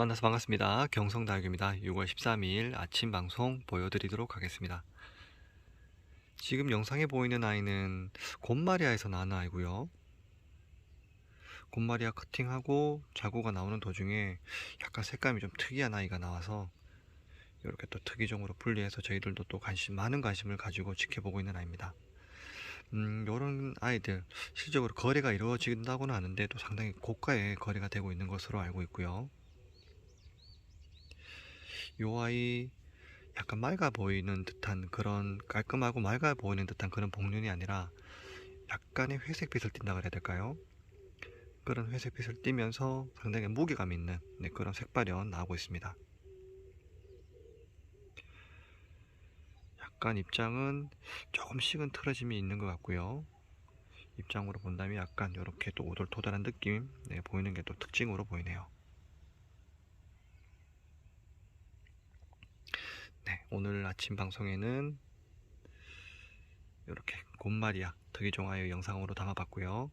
만나서 반갑습니다. 경성다육입니다. 6월 13일 아침 방송 보여드리도록 하겠습니다. 지금 영상에 보이는 아이는 곰마리아에서 나온 아이고요. 곰마리아 커팅하고 자구가 나오는 도중에 약간 색감이 좀 특이한 아이가 나와서 이렇게 또 특이종으로 분리해서 저희들도 또 관심 많은 관심을 가지고 지켜보고 있는 아이입니다. 음, 이런 아이들 실적으로 거래가 이루어진다고는 하는데 또 상당히 고가의 거래가 되고 있는 것으로 알고 있고요. 요 아이 약간 맑아 보이는 듯한 그런 깔끔하고 맑아 보이는 듯한 그런 복륜이 아니라 약간의 회색빛을 띈다 그래야 될까요? 그런 회색빛을 띠면서 상당히 무게감 있는 네, 그런 색발현 나오고 있습니다. 약간 입장은 조금씩은 틀어짐이 있는 것 같고요. 입장으로 본다면 약간 이렇게 또 오돌토돌한 느낌 네, 보이는 게 또 특징으로 보이네요. 네, 오늘 아침 방송에는 이렇게 곰마리아 특이종아의 영상으로 담아봤고요.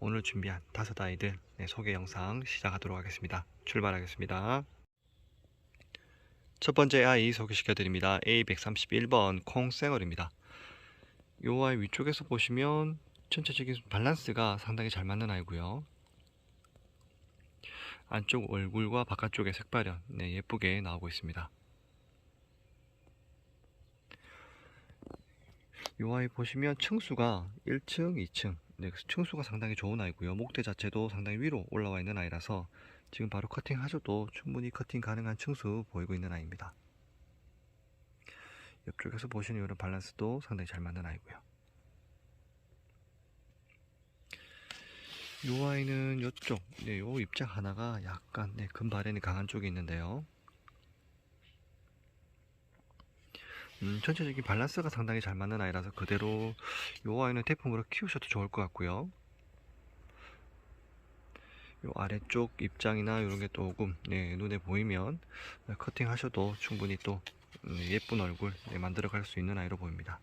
오늘 준비한 다섯 아이들 네, 소개 영상 시작하도록 하겠습니다. 출발하겠습니다. 첫 번째 아이 소개시켜 드립니다. A131번 콩쌩얼입니다. 이 아이 위쪽에서 보시면 전체적인 밸런스가 상당히 잘 맞는 아이고요. 안쪽 얼굴과 바깥쪽의 색발현 네, 예쁘게 나오고 있습니다. 이 아이 보시면 층수가 1층, 2층 네, 층수가 상당히 좋은 아이고요. 목대 자체도 상당히 위로 올라와 있는 아이라서 지금 바로 커팅 하셔도 충분히 커팅 가능한 층수 보이고 있는 아이입니다. 옆쪽에서 보시는 이런 밸런스도 상당히 잘 맞는 아이고요. 이 아이는 이쪽, 네, 요 입장 하나가 약간 네, 금발에는 강한 쪽이 있는데요. 음, 전체적인 밸런스가 상당히 잘 맞는 아이라서 그대로 이 아이는 태풍으로 키우셔도 좋을 것 같고요. 요 아래쪽 입장이나 이런 게 조금 네, 눈에 보이면 커팅 하셔도 충분히 또 음, 예쁜 얼굴 네, 만들어 갈 수 있는 아이로 보입니다.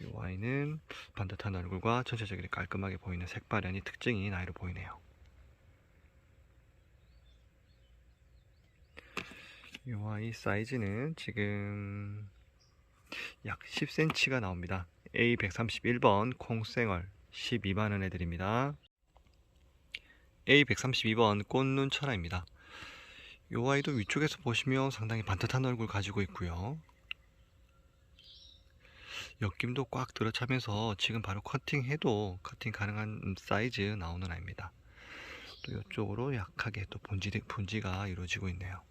이 아이는 반듯한 얼굴과 전체적으로 깔끔하게 보이는 색발현이 특징인 아이로 보이네요. 이 아이 사이즈는 지금 약 10cm가 나옵니다. A131번 콩생얼 12만원 애들입니다. A132번 꽃눈 철화입니다. 이 아이도 위쪽에서 보시면 상당히 반듯한 얼굴 가지고 있고요. 옆김도 꽉 들어차면서 지금 바로 커팅해도 커팅 가능한 사이즈 나오는 아이입니다. 또 이쪽으로 약하게 또 분지, 분지가 이루어지고 있네요.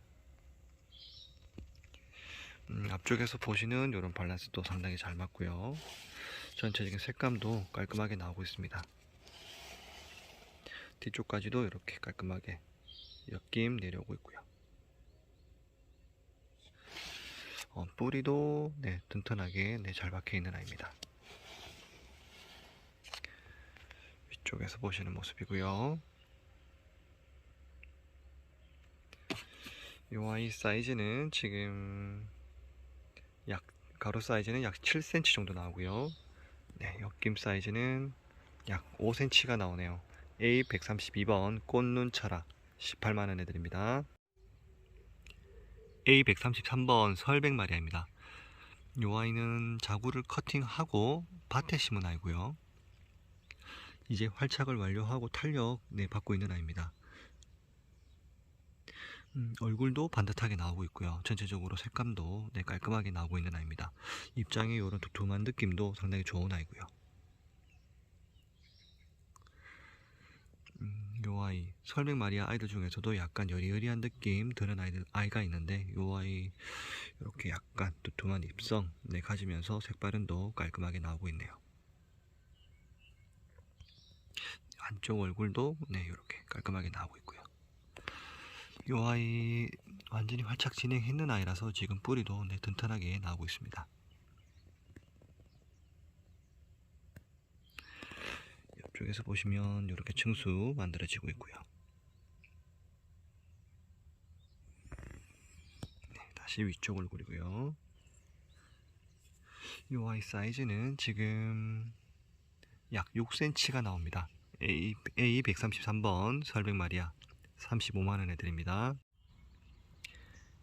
음, 앞쪽에서 보시는 이런 밸런스도 상당히 잘 맞고요. 전체적인 색감도 깔끔하게 나오고 있습니다. 뒤쪽까지도 이렇게 깔끔하게 엮임 내려오고 있고요. 어, 뿌리도 네, 튼튼하게 네, 잘 박혀 있는 아이입니다. 위쪽에서 보시는 모습이고요. 이 아이 사이즈는 지금 약 가로 사이즈는 약 7cm 정도 나오고요. 네, 옆김 사이즈는 약 5cm가 나오네요. A132번 꽃눈 철학 18만원 애들입니다. A133번 설백 마리아입니다. 이 아이는 자구를 커팅하고 밭에 심은 아이고요. 이제 활착을 완료하고 탄력 네, 받고 있는 아이입니다. 음, 얼굴도 반듯하게 나오고 있고요. 전체적으로 색감도 네, 깔끔하게 나오고 있는 아이입니다. 입장의 이런 두툼한 느낌도 상당히 좋은 아이고요. 요 아이 설백 마리아 아이들 중에서도 약간 여리여리한 느낌 드는 아이들 아이가 있는데 요 아이 이렇게 약간 두툼한 입성 네, 가지면서 색발은도 깔끔하게 나오고 있네요. 안쪽 얼굴도 네 이렇게 깔끔하게 나오고 있고요. 이 아이 완전히 활착 진행했는 아이라서 지금 뿌리도 네, 튼튼하게 나오고 있습니다. 옆쪽에서 보시면 이렇게 층수 만들어지고 있고요. 네, 다시 위쪽 얼굴이고요. 이 아이 사이즈는 지금 약 6cm가 나옵니다. A, A 133번 설백마리아 35만원에 드립니다.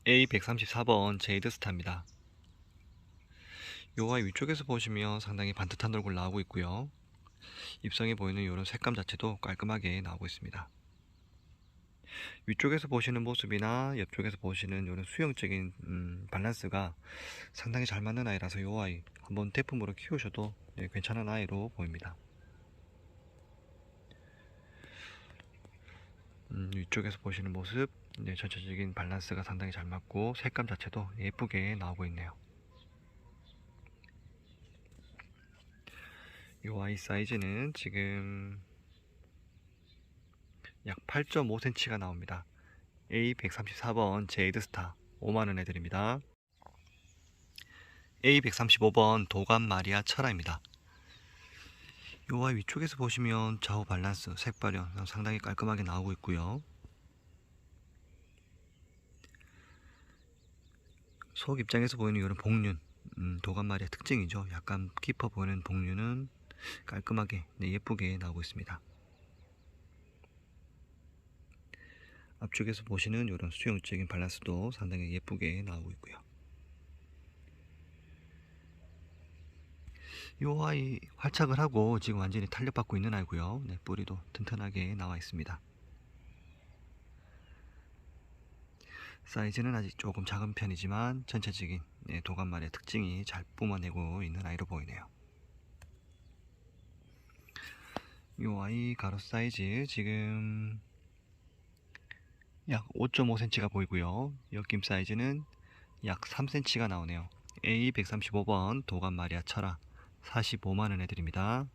A 134번 제이드스타입니다. 요 아이 위쪽에서 보시면 상당히 반듯한 얼굴 나오고 있고요. 입성해 보이는 이런 색감 자체도 깔끔하게 나오고 있습니다. 위쪽에서 보시는 모습이나 옆쪽에서 보시는 이런 수영적인 음, 밸런스가 상당히 잘 맞는 아이라서 이 아이 한번 대품으로 키우셔도 네, 괜찮은 아이로 보입니다. 음, 위쪽에서 보시는 모습 네, 전체적인 밸런스가 상당히 잘 맞고 색감 자체도 예쁘게 나오고 있네요. 이 아이 사이즈는 지금 약 8.5cm가 나옵니다. A134번 제이드스타 5만원에 드립니다. A135번 도감 마리아 철아입니다. 요 아이 위쪽에서 보시면 좌우 밸런스, 색 발현 상당히 깔끔하게 나오고 있고요. 속 입장에서 보이는 이런 복륜, 음, 도감 마리아 특징이죠. 약간 깊어 보이는 복륜은 깔끔하게 네, 예쁘게 나오고 있습니다. 앞쪽에서 보시는 이런 수영적인 밸런스도 상당히 예쁘게 나오고 있고요. 이 아이 활착을 하고 지금 완전히 탄력받고 있는 아이고요. 네, 뿌리도 튼튼하게 나와 있습니다. 사이즈는 아직 조금 작은 편이지만 전체적인 네, 도감말의 특징이 잘 뿜어내고 있는 아이로 보이네요. 이 아이 가로 사이즈 지금 약 5.5cm가 보이고요. 옆김 사이즈는 약 3cm가 나오네요. A135번 도감 마리아 철아 45만원에 드립니다.